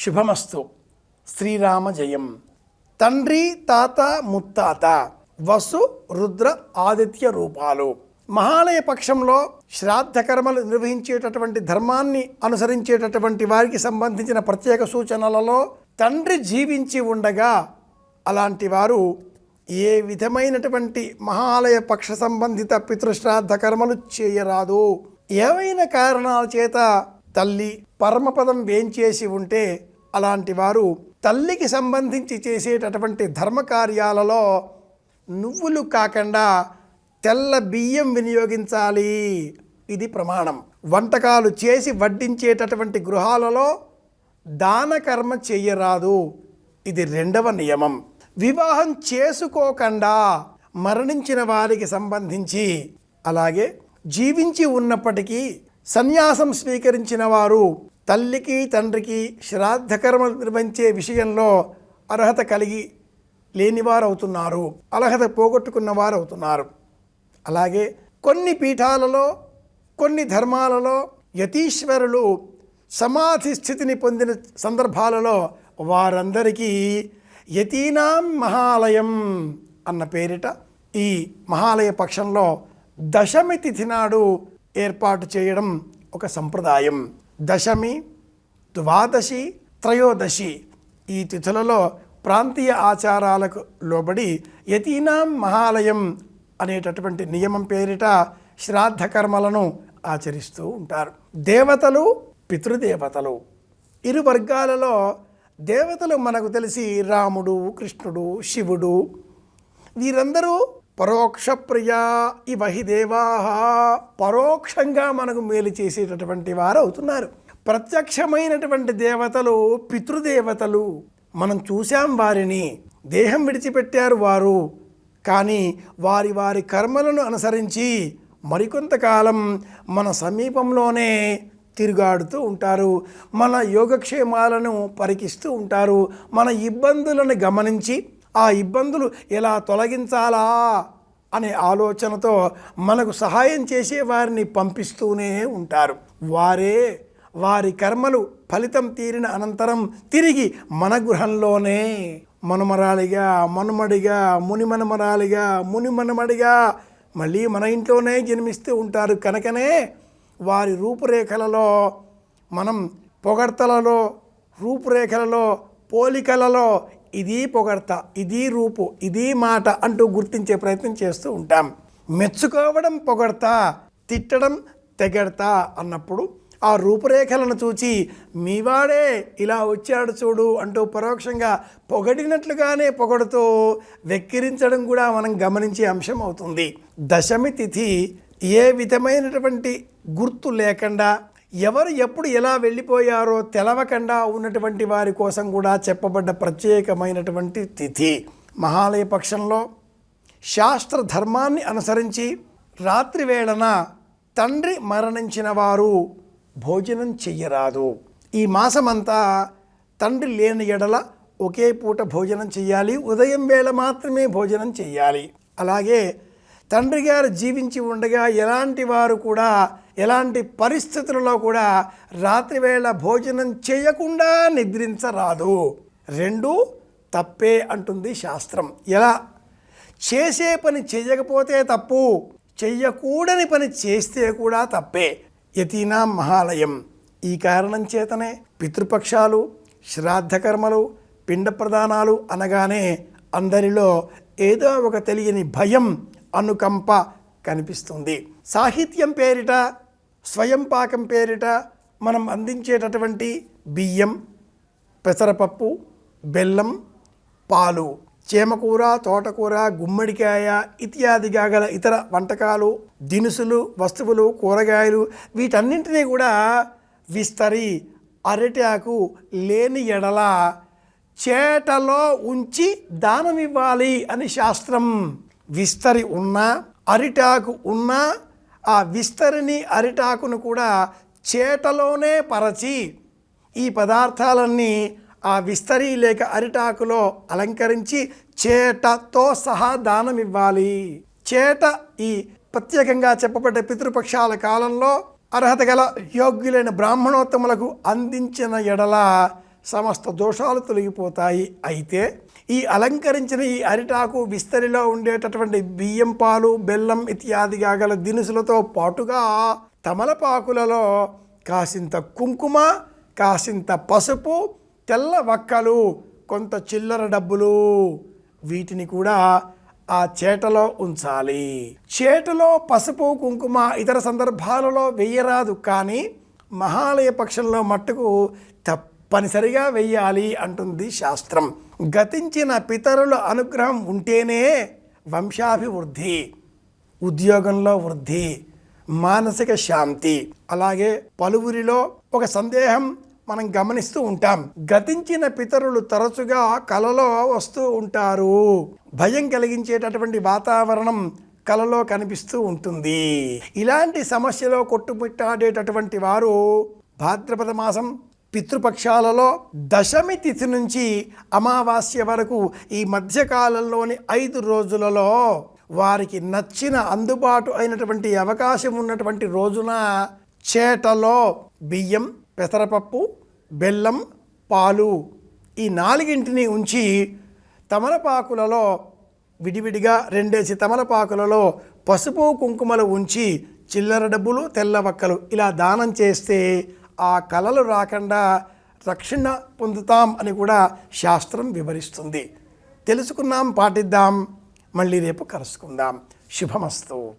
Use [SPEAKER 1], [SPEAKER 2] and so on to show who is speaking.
[SPEAKER 1] శుభమస్తు. శ్రీరామ జయం. తండ్రి తాత ముత్తాత వసు రుద్ర ఆదిత్య రూపాలు. మహాలయ పక్షంలో శ్రాద్ధ కర్మలు నిర్వహించేటటువంటి ధర్మాన్ని అనుసరించేటటువంటి వారికి సంబంధించిన ప్రత్యేక సూచనలలో తండ్రి జీవించి ఉండగా అలాంటి వారు ఏ విధమైనటువంటి మహాలయ పక్ష సంబంధిత పితృశ్రాద్ధ కర్మలు చేయరాదు. ఏవైనా కారణాల చేత తల్లి పరమపదం వేంచేసి ఉంటే అలాంటి వారు తల్లికి సంబంధించి చేసేటటువంటి ధర్మకార్యాలలో నువ్వులు కాకుండా తెల్ల బియ్యం వినియోగించాలి. ఇది ప్రమాణం. వంటకాలు చేసి వడ్డించేటటువంటి గృహాలలో దాన కర్మ చేయరాదు ఇది రెండవ నియమం. వివాహం చేసుకోకుండా మరణించిన వారికి సంబంధించి అలాగే జీవించి ఉన్నప్పటికీ సన్యాసం స్వీకరించిన వారు తల్లికి తండ్రికి శ్రాద్ధకర్మలు నిర్వహించే విషయంలో అర్హత కలిగి లేనివారు అవుతున్నారు అర్హత పోగొట్టుకున్న వారవుతున్నారు అలాగే కొన్ని పీఠాలలో కొన్ని ధర్మాలలో యతీశ్వరులు సమాధి స్థితిని పొందిన సందర్భాలలో వారందరికీ యతీనాం మహాలయం అన్న పేరిట ఈ మహాలయ పక్షంలో దశమి తిథి నాడు ఏర్పాటు చేయడం ఒక సంప్రదాయం. దశమి ద్వాదశి త్రయోదశి ఈ తిథులలో ప్రాంతీయ ఆచారాలకు లోబడి యతీనాం మహాలయం అనేటటువంటి నియమం పేరిట శ్రాద్ధ కర్మలను ఆచరిస్తూ ఉంటారు. దేవతలు పితృదేవతలు. ఇరు వర్గాలలో దేవతలు మనకు తెలిసి రాముడు కృష్ణుడు శివుడు వీరందరూ పరోక్ష ప్రియా ఇవ హి దేవా. పరోక్షంగా మనకు మేలు చేసేటటువంటి వారు అవుతున్నారు ప్రత్యక్షమైనటువంటి దేవతలు పితృదేవతలు మనం చూశాం వారిని దేహం విడిచిపెట్టారు వారు. కానీ వారి వారి కర్మలను అనుసరించి మరికొంతకాలం మన సమీపంలోనే తిరుగాడుతూ ఉంటారు. మన యోగక్షేమాలను పరికిస్తూ ఉంటారు. మన ఇబ్బందులను గమనించి ఆ ఇబ్బందులు ఎలా తొలగించాలా అనే ఆలోచనతో మనకు సహాయం చేసే వారిని పంపిస్తూనే ఉంటారు. వారే వారి కర్మలు ఫలితం తీరిన అనంతరం తిరిగి మన గృహంలోనే మనుమరాలిగా మనుమడిగా మునిమనుమరాలిగా మునిమనుమడిగా మళ్ళీ మన ఇంట్లోనే జన్మిస్తూ ఉంటారు. కనుకనే వారి రూపురేఖలలో మనం పొగడ్తలలో రూపురేఖలలో పోలికలలో ఇది పొగడ్త ఇది రూపు ఇది మాట అంటూ గుర్తించే ప్రయత్నం చేస్తూ ఉంటాం. మెచ్చుకోవడం పొగడ్త తిట్టడం తెగడత అన్నప్పుడు ఆ రూపురేఖలను చూచి మీవాడే ఇలా వచ్చాడు చూడు అంటూ పరోక్షంగా పొగడినట్లుగానే పొగడుతూ వెక్కిరించడం కూడా మనం గమనించే అంశం అవుతుంది. దశమి తిథి ఏ విధమైనటువంటి గుర్తు లేకుండా ఎవరు ఎప్పుడు ఎలా వెళ్ళిపోయారో తెలవకుండా ఉన్నటువంటి వారి కోసం కూడా చెప్పబడ్డ ప్రత్యేకమైనటువంటి తిథి. మహాలయ పక్షంలో శాస్త్ర ధర్మాన్ని అనుసరించి రాత్రి వేళన తండ్రి మరణించిన వారు భోజనం చెయ్యరాదు. ఈ మాసమంతా తండ్రి లేని ఎడల ఒకే పూట భోజనం చేయాలి ఉదయం వేళ మాత్రమే భోజనం చేయాలి అలాగే తండ్రి గారు జీవించి ఉండగా ఎలాంటి వారు కూడా ఎలాంటి పరిస్థితులలో కూడా రాత్రివేళ భోజనం చేయకుండా నిద్రించరాదు. రెండు తప్పే అంటుంది శాస్త్రం. ఎలా? చేసే పని చేయకపోతే తప్పు చెయ్యకూడని పని చేస్తే కూడా తప్పే. యతీనా మహాలయం. ఈ కారణం చేతనే పితృపక్షాలు శ్రాద్ధకర్మలు పిండ ప్రదానాలు అనగానే అందరిలో ఏదో ఒక తెలియని భయం అనుకంప కనిపిస్తుంది. సాహిత్యం పేరిట స్వయం పాకం పేరిట మనం అందించేటటువంటి బియ్యం పెసరపప్పు బెల్లం పాలు చేమకూర తోటకూర గుమ్మడికాయ ఇత్యాదిగా గల ఇతర వంటకాలు దినుసులు వస్తువులు కూరగాయలు వీటన్నింటినీ కూడా విస్తరి అరటాకు లేని ఎడల చేటలో ఉంచి దానమివ్వాలి అని శాస్త్రం విస్తరి ఉన్నా అరిటాకు ఉన్నా ఆ విస్తరిని అరిటాకును కూడా చేటలోనే పరచి ఈ పదార్థాలన్నీ ఆ విస్తరి లేక అరిటాకులో అలంకరించి చేటతో సహా దానం ఇవ్వాలి చేట ఈ ప్రత్యేకంగా చెప్పబడ్డ పితృపక్షాల కాలంలో అర్హత గల యోగ్యులైన బ్రాహ్మణోత్తములకు అందించిన ఎడల సమస్త దోషాలు తొలగిపోతాయి. అయితే ఈ అలంకరించిన ఈ అరిటాకు విస్తరిలో ఉండేటటువంటి బియ్యం పాలు బెల్లం ఇత్యాదిగా గల దినుసులతో పాటుగా తమలపాకులలో కాసింత కుంకుమ కాసింత పసుపు తెల్ల వక్కలు కొంత చిల్లర డబ్బులు వీటిని కూడా ఆ చేటలో ఉంచాలి. చేటలో పసుపు కుంకుమ ఇతర సందర్భాలలో వెయ్యరాదు కానీ మహాలయ పక్షంలో మట్టుకు తప్ప తప్పనిసరిగా వెయ్యాలి అంటుంది శాస్త్రం. గతించిన పితరుల అనుగ్రహం ఉంటేనే వంశాభివృద్ధి ఉద్యోగంలో వృద్ధి మానసిక శాంతి. అలాగే పలువురిలో ఒక సందేహం మనం గమనిస్తూ ఉంటాం. గతించిన పితరులు తరచుగా కలలో వస్తూ ఉంటారు. భయం కలిగించేటటువంటి వాతావరణం కలలో కనిపిస్తూ ఉంటుంది. ఇలాంటి సమస్యలో కొట్టుమిట్టాడేటటువంటి వారు భాద్రపద మాసం పితృపక్షాలలో దశమి తిథి నుంచి అమావాస్య వరకు ఈ మధ్యకాలంలోని ఐదు రోజులలో వారికి నచ్చిన అందుబాటు అయినటువంటి అవకాశం ఉన్నటువంటి రోజున చేటలో బియ్యం పెసరపప్పు బెల్లం పాలు ఈ నాలుగింటిని ఉంచి తమలపాకులలో విడివిడిగా రెండేసి తమలపాకులలో పసుపు కుంకుమలు ఉంచి చిల్లర డబ్బులు తెల్లవక్కలు ఇలా దానం చేస్తే ఆ కళలు రాకుండా రక్షణ పొందుతాం అని కూడా శాస్త్రం వివరిస్తుంది. తెలుసుకున్నాం పాటిద్దాం. మళ్ళీ రేపు కలుసుకుందాం. శుభమస్తు.